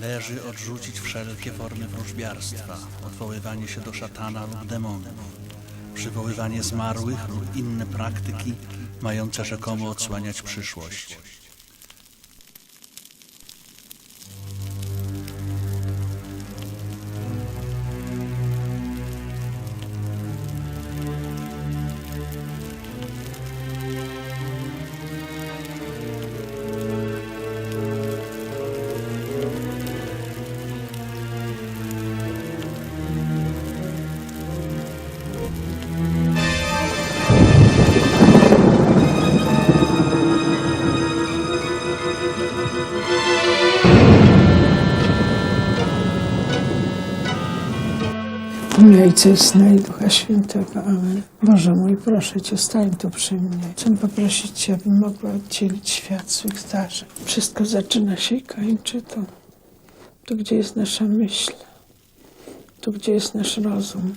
Należy odrzucić wszelkie formy wróżbiarstwa, odwoływanie się do szatana lub demonów, przywoływanie zmarłych lub inne praktyki mające rzekomo odsłaniać przyszłość. Ojca Syna i Ducha Świętego. Amen. Boże mój, proszę Cię, stań tu przy mnie. Chcę poprosić Cię, abym mogła oddzielić świat swych zdarzeń. Wszystko zaczyna się i kończy tu. Tu, gdzie jest nasza myśl. Tu, gdzie jest nasz rozum.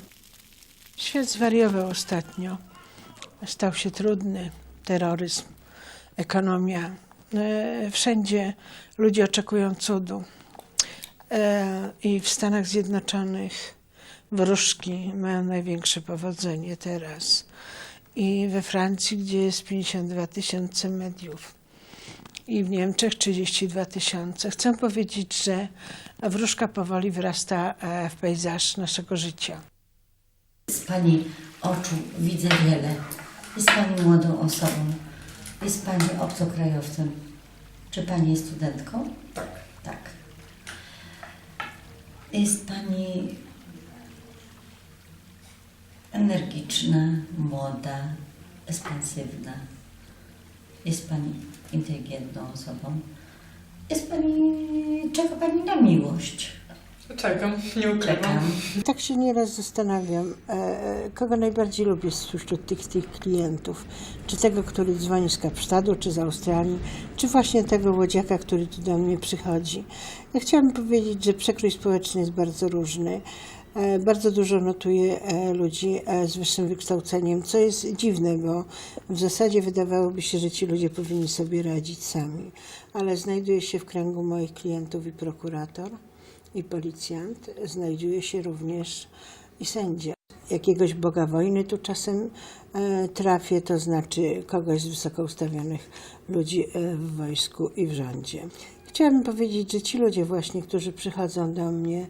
Świat zwariował ostatnio. Stał się trudny. Terroryzm, ekonomia. E, Wszędzie ludzie oczekują cudu. E, I w Stanach Zjednoczonych wróżki mają największe powodzenie teraz. I we Francji, gdzie jest 52 tysiące mediów. I w Niemczech 32 tysiące. Chcę powiedzieć, że wróżka powoli wrasta e, w pejzaż naszego życia. Z Pani oczu widzę wiele. Jest Pani młodą osobą. Jest Pani obcokrajowcem. Czy Pani jest studentką? Tak. Tak. Jest Pani energiczna, młoda, ekspansywna. Jest Pani inteligentną osobą. Jest Pani, czeka Pani na miłość. Czekam, nie ukrywam. Tak się nieraz zastanawiam, e, kogo najbardziej lubię wśród tych, tych klientów. Czy tego, który dzwoni z Kapsztadu, czy z Australii, czy właśnie tego łodziaka, który tu do mnie przychodzi. Ja chciałabym powiedzieć, że przekrój społeczny jest bardzo różny. E, Bardzo dużo notuję e, ludzi e, z wyższym wykształceniem, co jest dziwne, bo w zasadzie wydawałoby się, że ci ludzie powinni sobie radzić sami. Ale znajduje się w kręgu moich klientów i prokurator i policjant, znajduje się również i sędzia. Jakiegoś boga wojny tu czasem trafię, to znaczy kogoś z wysoko ustawionych ludzi w wojsku i w rządzie. Chciałabym powiedzieć, że ci ludzie właśnie, którzy przychodzą do mnie,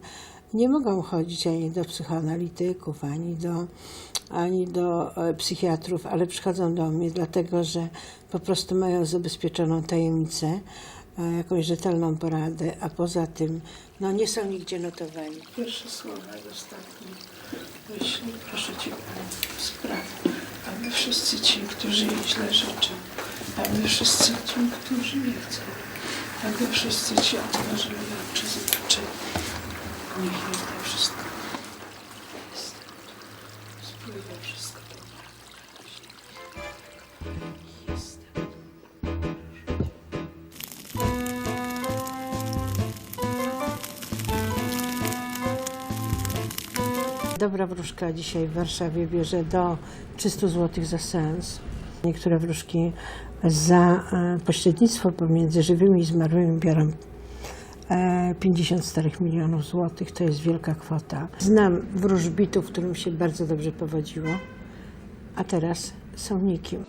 nie mogą chodzić ani do psychoanalityków, ani do, ani do e, psychiatrów, ale przychodzą do mnie dlatego, że po prostu mają zabezpieczoną tajemnicę, e, jakąś rzetelną poradę, a poza tym no, nie są nigdzie notowani. Pierwsze słowa i ostatnie myśli, proszę Cię spraw, aby wszyscy ci, którzy jej źle życzą, aby wszyscy ci, którzy nie chcą, aby wszyscy ci otworzyli oczy. Niech jej to wszystko jest. Wszystko. Jest. Dobra wróżka dzisiaj w Warszawie bierze do 300 zł za seans. Niektóre wróżki za e, pośrednictwo pomiędzy żywymi i zmarłymi biorą e, 50 starych milionów złotych. To jest wielka kwota. Znam wróżbitów, którym się bardzo dobrze powodziło, a teraz są nikim.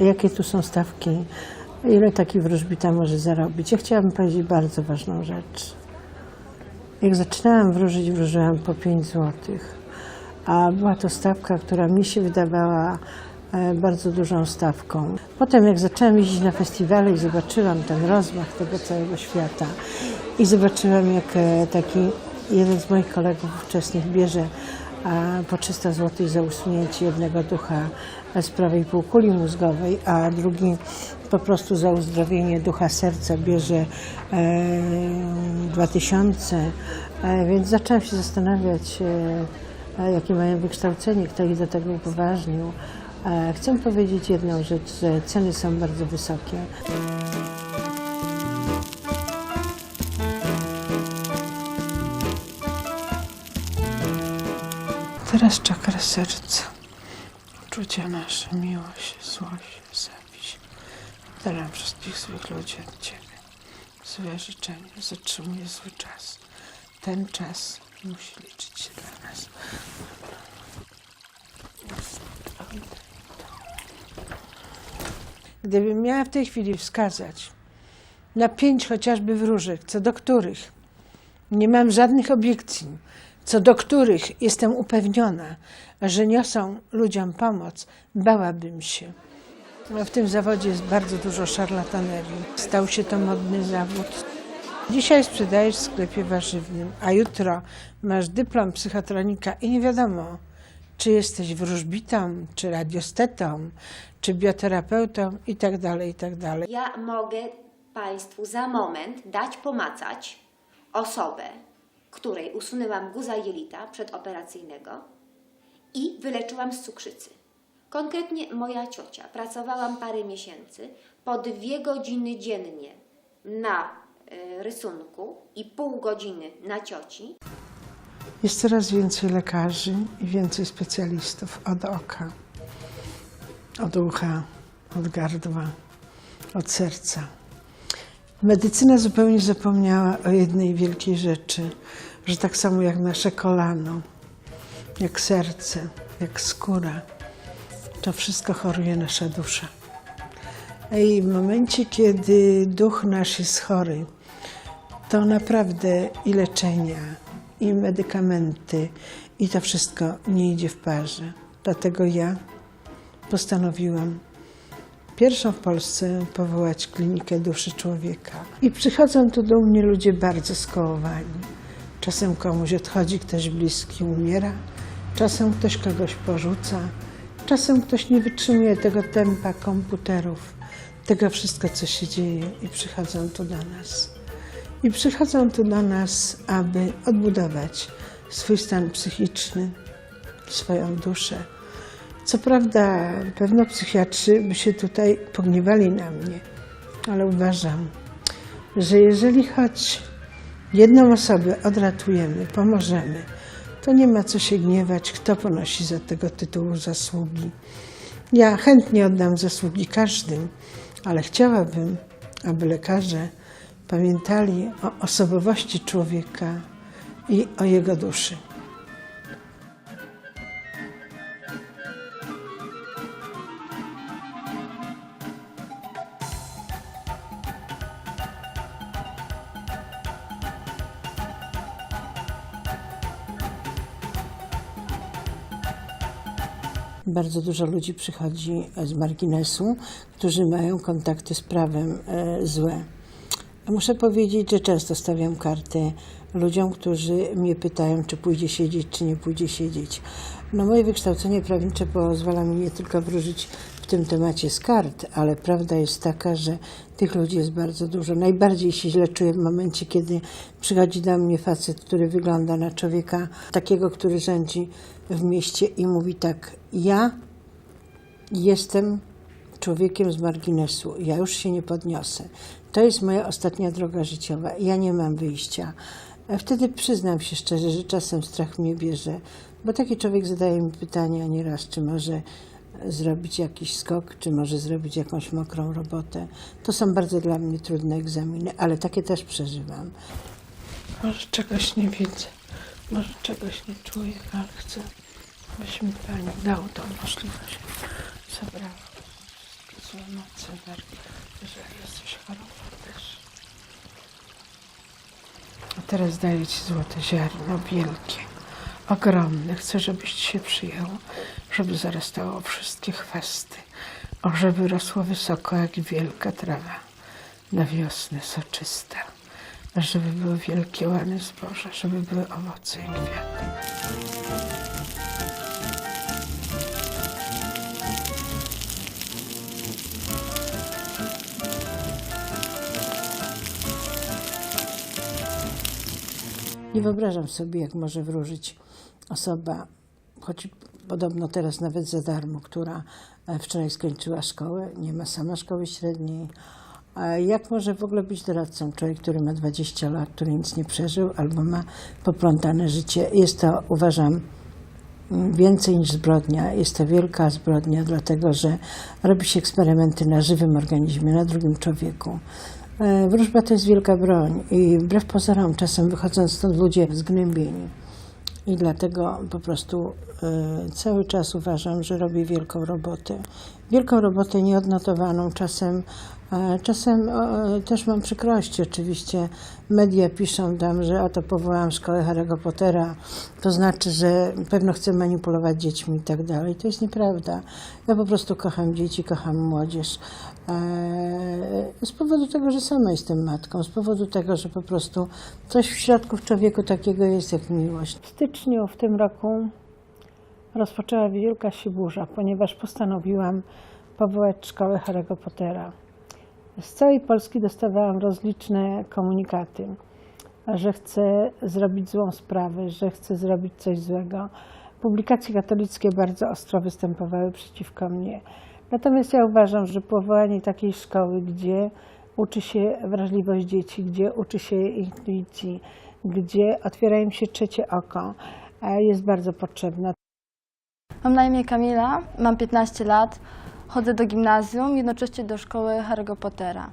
Jakie tu są stawki? Ile taki wróżbita może zarobić? Ja chciałabym powiedzieć bardzo ważną rzecz. Jak zaczynałam wróżyć, wróżyłam po 5 zł, a była to stawka, która mi się wydawała e, bardzo dużą stawką. Potem jak zaczęłam jeździć na festiwale i zobaczyłam ten rozmach tego całego świata i zobaczyłam, jak e, taki jeden z moich kolegów ówczesnych bierze po 300 zł za usunięcie jednego ducha z prawej półkuli mózgowej, a drugi po prostu za uzdrowienie ducha serca bierze e, 2000. E, więc zaczęłam się zastanawiać, e, e, jakie mają wykształcenie, kto ich do tego upoważnił. E, chcę powiedzieć jedną rzecz, że ceny są bardzo wysokie. Teraz czakra serca. uczucia nasze, miłość, złość, zawiść. Dalam wszystkich złych ludzi od Ciebie. Złe życzenie zatrzymuje zły czas. Ten czas musi liczyć się dla nas. Gdybym miała w tej chwili wskazać na pięć chociażby wróżek, co do których nie mam żadnych obiekcji, co do których jestem upewniona, że niosą ludziom pomoc, bałabym się. No, W tym zawodzie jest bardzo dużo szarlatanerii. Stał się to modny zawód. Dzisiaj sprzedajesz w sklepie warzywnym, a jutro masz dyplom psychotronika i nie wiadomo, czy jesteś wróżbitą, czy radiostetą, czy bioterapeutą i tak dalej, i tak. Ja mogę Państwu za moment dać pomacać osobę, której usunęłam guza jelita przedoperacyjnego i wyleczyłam z cukrzycy. Konkretnie moja ciocia. Pracowałam parę miesięcy po dwie godziny dziennie na y, rysunku i pół godziny na cioci. Jest coraz więcej lekarzy i więcej specjalistów od oka, od ucha, od gardła, od serca. Medycyna zupełnie zapomniała o jednej wielkiej rzeczy, że tak samo jak nasze kolano, jak serce, jak skóra, to wszystko choruje nasza dusza. I w momencie, kiedy duch nasz jest chory, to naprawdę i leczenia, i medykamenty, i to wszystko nie idzie w parze. Dlatego ja postanowiłam pierwszą w Polsce powołać klinikę duszy człowieka. I przychodzą tu do mnie ludzie bardzo skołowani. Czasem komuś odchodzi ktoś bliski, umiera, czasem ktoś kogoś porzuca, czasem ktoś nie wytrzymuje tego tempa komputerów, tego wszystko, co się dzieje i przychodzą tu do nas. I przychodzą tu do nas, aby odbudować swój stan psychiczny, swoją duszę. Co prawda, pewno psychiatrzy by się tutaj pogniewali na mnie, ale uważam, że jeżeli choć jedną osobę odratujemy, pomożemy, to nie ma co się gniewać, kto ponosi za tego tytułu zasługi. Ja chętnie oddam zasługi każdym, ale chciałabym, aby lekarze pamiętali o osobowości człowieka i o jego duszy. Bardzo dużo ludzi przychodzi z marginesu, którzy mają kontakty z prawem e, złe. Muszę powiedzieć, że często stawiam kartę ludziom, którzy mnie pytają, czy pójdzie siedzieć, czy nie pójdzie siedzieć. No moje wykształcenie prawnicze pozwala mi nie tylko wróżyć w tym temacie z kart, ale prawda jest taka, że tych ludzi jest bardzo dużo. Najbardziej się źle czuję w momencie, kiedy przychodzi do mnie facet, który wygląda na człowieka takiego, który rządzi w mieście i mówi tak, ja jestem człowiekiem z marginesu. Ja już się nie podniosę. To jest moja ostatnia droga życiowa. Ja nie mam wyjścia. E, Wtedy przyznam się szczerze, że czasem strach mnie bierze, bo taki człowiek zadaje mi pytania nieraz, czy może zrobić jakiś skok, czy może zrobić jakąś mokrą robotę. To są bardzo dla mnie trudne egzaminy, ale takie też przeżywam. Może czegoś nie widzę, może czegoś nie czuję, ale chcę, byś mi Pani dał tą możliwość. Zabrała złe moce, energii, jeżeli jesteś chorą też. A teraz daję Ci złote ziarno, wielkie, ogromne. Chcę, żebyś się przyjęło, żeby zarastało wszystkie chwasty, o żeby rosło wysoko jak wielka trawa na wiosnę soczysta, a żeby były wielkie łany zboża, żeby były owoce i kwiaty. Nie wyobrażam sobie, jak może wróżyć osoba, choć podobno teraz nawet za darmo, która e, wczoraj skończyła szkołę, nie ma sama szkoły średniej. Jak może w ogóle być doradcą człowiek, który ma 20 lat, który nic nie przeżył albo ma poplątane życie? Jest to, uważam, więcej niż zbrodnia. Jest to wielka zbrodnia, dlatego że robi się eksperymenty na żywym organizmie, na drugim człowieku. E, Wróżba to jest wielka broń i wbrew pozorom czasem wychodzą stąd ludzie zgnębieni. I dlatego po prostu e, cały czas uważam, że robię wielką robotę. Wielką robotę nieodnotowaną. Czasem, e, czasem e, też mam przykrości. Oczywiście media piszą tam, że oto powołałam szkołę Harry'ego Pottera. To znaczy, że pewno chcę manipulować dziećmi i tak dalej. To jest nieprawda. Ja po prostu kocham dzieci, kocham młodzież. E, Z powodu tego, że sama jestem matką, z powodu tego, że po prostu coś w środku w człowieku takiego jest jak miłość. W styczniu w tym roku rozpoczęła wielka się burza, ponieważ postanowiłam powołać szkołę Harry'ego Pottera. Z całej Polski dostawałam rozliczne komunikaty, że chcę zrobić złą sprawę, że chcę zrobić coś złego. Publikacje katolickie bardzo ostro występowały przeciwko mnie. Natomiast ja uważam, że powołanie takiej szkoły, gdzie uczy się wrażliwość dzieci, gdzie uczy się intuicji, gdzie otwiera im się trzecie oko, e, jest bardzo potrzebne. Mam na imię Kamila, mam 15 lat, chodzę do gimnazjum, jednocześnie do szkoły Harry'ego Pottera.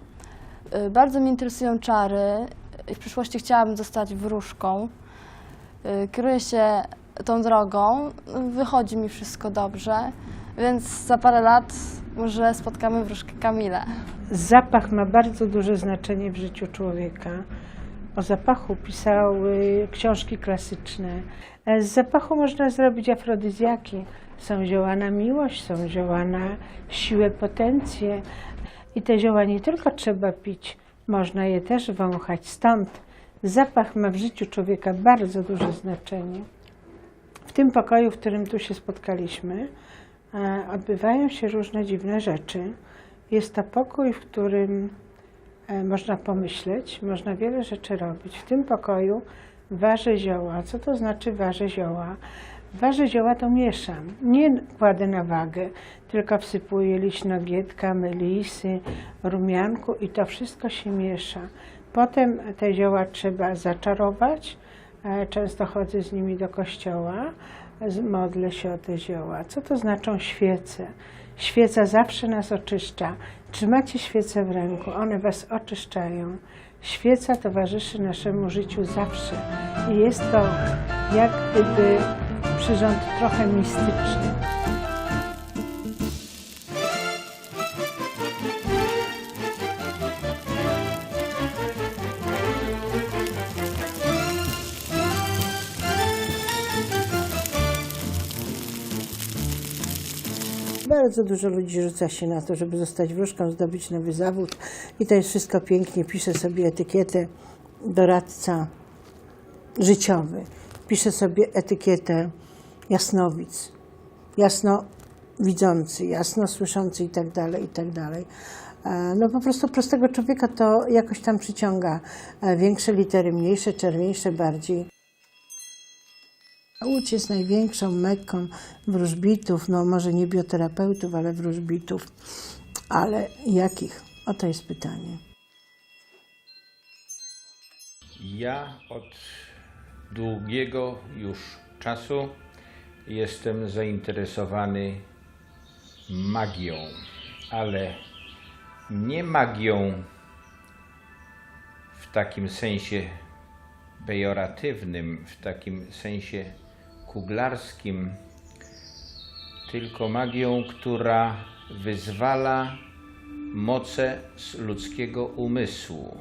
Y, Bardzo mnie interesują czary i w przyszłości chciałabym zostać wróżką. Y, Kieruję się tą drogą, wychodzi mi wszystko dobrze, więc za parę lat może spotkamy wróżkę Kamilę. Zapach ma bardzo duże znaczenie w życiu człowieka. O zapachu pisały książki klasyczne. Z zapachu można zrobić afrodyzjaki. Są zioła na miłość, są zioła na siłę, potencję. I te zioła nie tylko trzeba pić, można je też wąchać. Stąd zapach ma w życiu człowieka bardzo duże znaczenie. W tym pokoju, w którym tu się spotkaliśmy, odbywają się różne dziwne rzeczy. Jest to pokój, w którym e, można pomyśleć, można wiele rzeczy robić. W tym pokoju ważę zioła. Co to znaczy ważę zioła? Ważę zioła to mieszam. Nie kładę na wagę, tylko wsypuję liść nogietka, melisy, rumianku i to wszystko się miesza. Potem te zioła trzeba zaczarować. E, Często chodzę z nimi do kościoła, modlę się o te zioła. Co to znaczą świece? Świeca zawsze nas oczyszcza. Trzymacie świecę w ręku, one was oczyszczają. Świeca towarzyszy naszemu życiu zawsze i jest to jak gdyby przyrząd trochę mistyczny. Bardzo dużo ludzi rzuca się na to, żeby zostać wróżką, zdobyć nowy zawód i to jest wszystko pięknie. Pisze sobie etykietę doradca życiowy. Pisze sobie etykietę jasnowic, jasno widzący, jasno słyszący i tak dalej, i tak dalej. E, No po prostu prostego człowieka to jakoś tam przyciąga. E, Większe litery, mniejsze, czerwieńsze bardziej. Łódź jest największą mekką wróżbitów, no może nie bioterapeutów, ale wróżbitów. Ale jakich? Oto jest pytanie. Ja od długiego już czasu jestem zainteresowany magią, ale nie magią w takim sensie pejoratywnym, w takim sensie kuglarskim, tylko magią, która wyzwala moce z ludzkiego umysłu.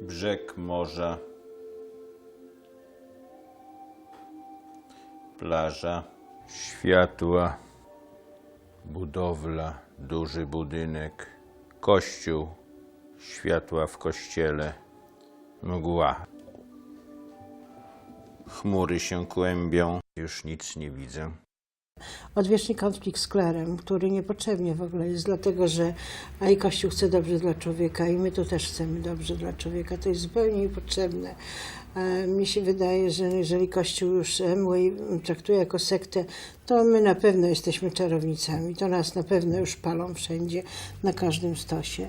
brzeg morza, plaża, światła, budowla, duży budynek, kościół, światła w kościele, mgła. Chmury się kłębią, już nic nie widzę. Odwieczny konflikt z klerem, który niepotrzebnie w ogóle jest, dlatego że a i Kościół chce dobrze dla człowieka i my tu też chcemy dobrze dla człowieka. To jest zupełnie niepotrzebne. E, Mi się wydaje, że jeżeli Kościół już Emway traktuje jako sektę, to my na pewno jesteśmy czarownicami. To nas na pewno już palą wszędzie, na każdym stosie.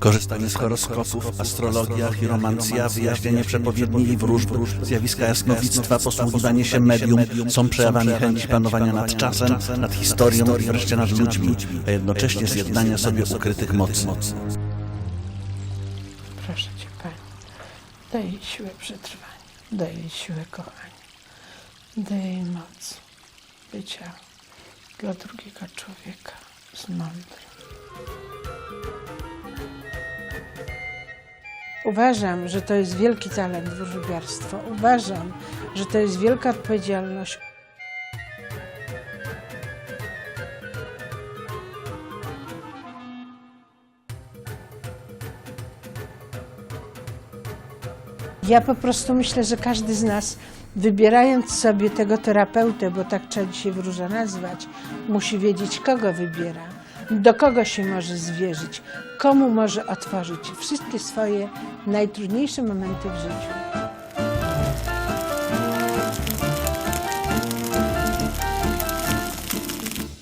Korzystanie z horoskopów, astrologiach romancja, wyjaśnienie przepowiedni i wróżb, zjawiska jasnowictwa, posługiwanie się medium są przejawami chęci panowania nad czasem, nad historią i wreszcie nad ludźmi, a jednocześnie zjednania sobie ukrytych mocy. Proszę Cię, Pani, daj jej siłę przetrwania, daj jej siłę kochania, daj jej moc bycia dla drugiego człowieka z mądrym. Uważam, że to jest wielki talent wróżbiarstwo. Uważam, że to jest wielka odpowiedzialność. Ja po prostu myślę, że każdy z nas, wybierając sobie tego terapeutę, bo tak trzeba dzisiaj wróża nazwać, musi wiedzieć, kogo wybiera, do kogo się może zwierzyć, komu może otworzyć wszystkie swoje najtrudniejsze momenty w życiu.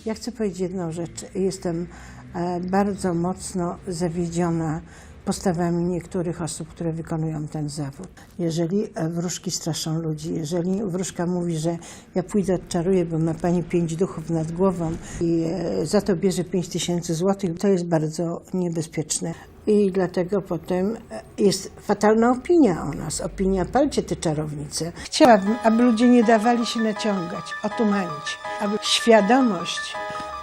Ja chcę powiedzieć jedną rzecz. Jestem e, bardzo mocno zawiedziona postawami niektórych osób, które wykonują ten zawód. Jeżeli e, wróżki straszą ludzi, jeżeli wróżka mówi, że ja pójdę odczaruję, bo ma pani pięć duchów nad głową i e, za to bierze pięć tysięcy złotych, to jest bardzo niebezpieczne. I dlatego potem e, jest fatalna opinia o nas, opinia palcie te czarownice. Chciałabym, aby ludzie nie dawali się naciągać, otumanić, aby świadomość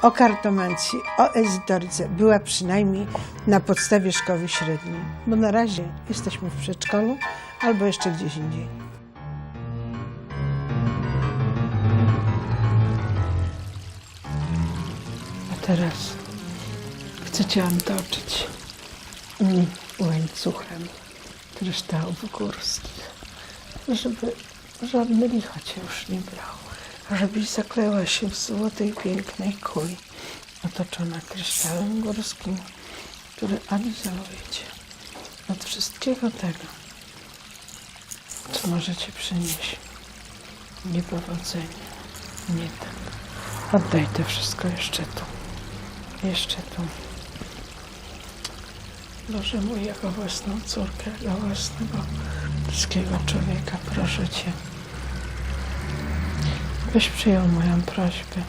o kartomancji, o ezytoryce była przynajmniej na podstawie szkoły średniej, bo na razie jesteśmy w przedszkolu albo jeszcze gdzieś indziej. A teraz chcę Cię antoczyć mm, łańcuchem kryształów górskich, żeby żadne licho Cię już nie brało, żebyś zakleła się w złotej, pięknej kuli, otoczona kryształem górskim, który adyzoluje Cię od wszystkiego tego, co może Cię przynieść niepowodzenie, nie tak. Oddaj to wszystko jeszcze tu, jeszcze tu. Boże mój, jako własną córkę, dla własnego ludzkiego człowieka, proszę Cię, byś przyjął moją prośbę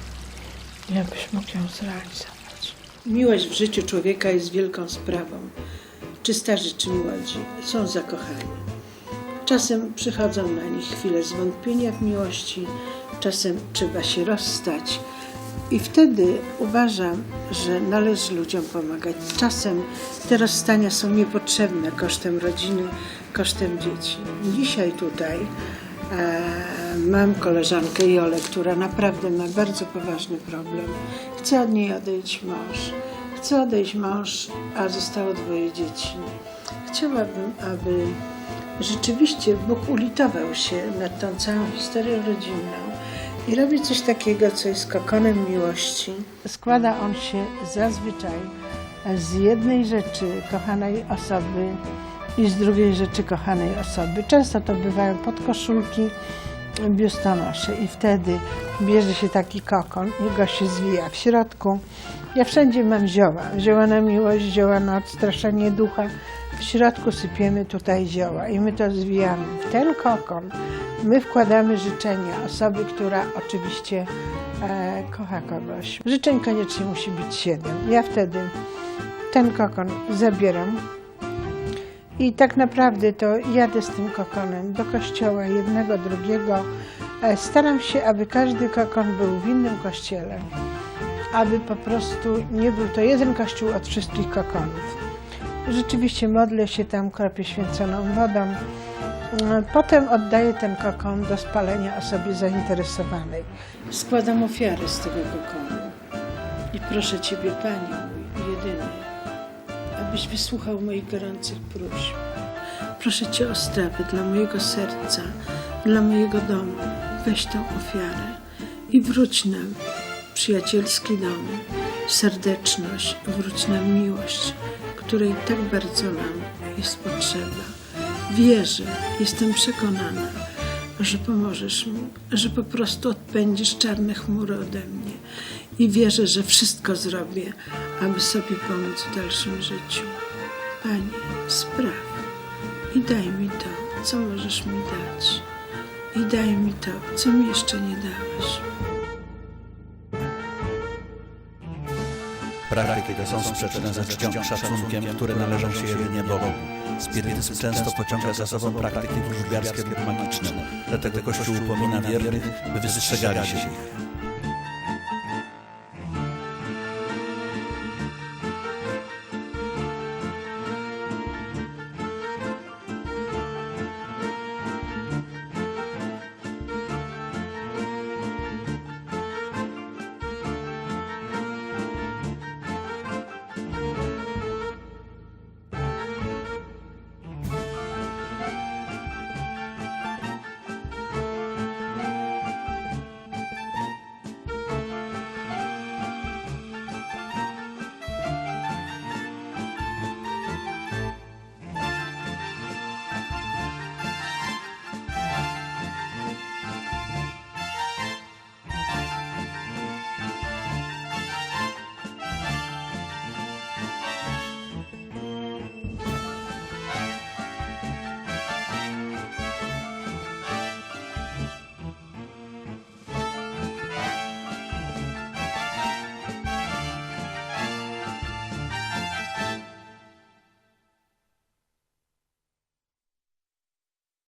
i abyś mógł ją zrealizować. Miłość w życiu człowieka jest wielką sprawą. Czy starzy, czy młodzi są zakochani. Czasem przychodzą na nich chwile zwątpienia w miłości, czasem trzeba się rozstać. I wtedy uważam, że należy ludziom pomagać. Czasem te rozstania są niepotrzebne kosztem rodziny, kosztem dzieci. Dzisiaj tutaj e, mam koleżankę Jolę, która naprawdę ma bardzo poważny problem. Chce od niej odejść mąż. Chce odejść mąż, a zostało dwoje dzieci. Chciałabym, aby rzeczywiście Bóg ulitował się nad tą całą historią rodzinną i robi coś takiego, co jest kokonem miłości. Składa on się zazwyczaj z jednej rzeczy kochanej osoby i z drugiej rzeczy kochanej osoby. Często to bywają podkoszulki, biustonosze i wtedy bierze się taki kokon i go się zwija w środku. Ja wszędzie mam zioła. Zioła na miłość, zioła na odstraszenie ducha. W środku sypiemy tutaj zioła i my to zwijamy. W ten kokon my wkładamy życzenia osoby, która oczywiście e, kocha kogoś. Życzeń koniecznie musi być siedem. Ja wtedy ten kokon zabieram i tak naprawdę to jadę z tym kokonem do kościoła jednego, drugiego. E, Staram się, aby każdy kokon był w innym kościele, aby po prostu nie był to jeden kościół od wszystkich kokonów. Rzeczywiście modlę się tam, kropię święconą wodą. E, Potem oddaję ten kokon do spalenia osobie zainteresowanej. Składam ofiarę z tego kokonu. I proszę Ciebie, jedyny, abyś wysłuchał moich gorących próśb. Proszę Cię o strawę dla mojego serca, dla mojego domu. Weź tą ofiarę i wróć nam przyjacielski dom, serdeczność, wróć nam miłość, której tak bardzo nam jest potrzeba. Wierzę, jestem przekonana, że pomożesz mi, że po prostu odpędzisz czarne chmury ode mnie i wierzę, że wszystko zrobię, aby sobie pomóc w dalszym życiu. Panie, spraw i daj mi to, co możesz mi dać. I daj mi to, co mi jeszcze nie dałeś. Praktyki te są sprzeczne ze czcią szacunkiem, które należą się jedynie Bogu. Spirytyzm często pociąga za sobą praktyki wróżbiarskie lub magiczne, dlatego Kościół upomina wiernych, by wystrzegali się ich.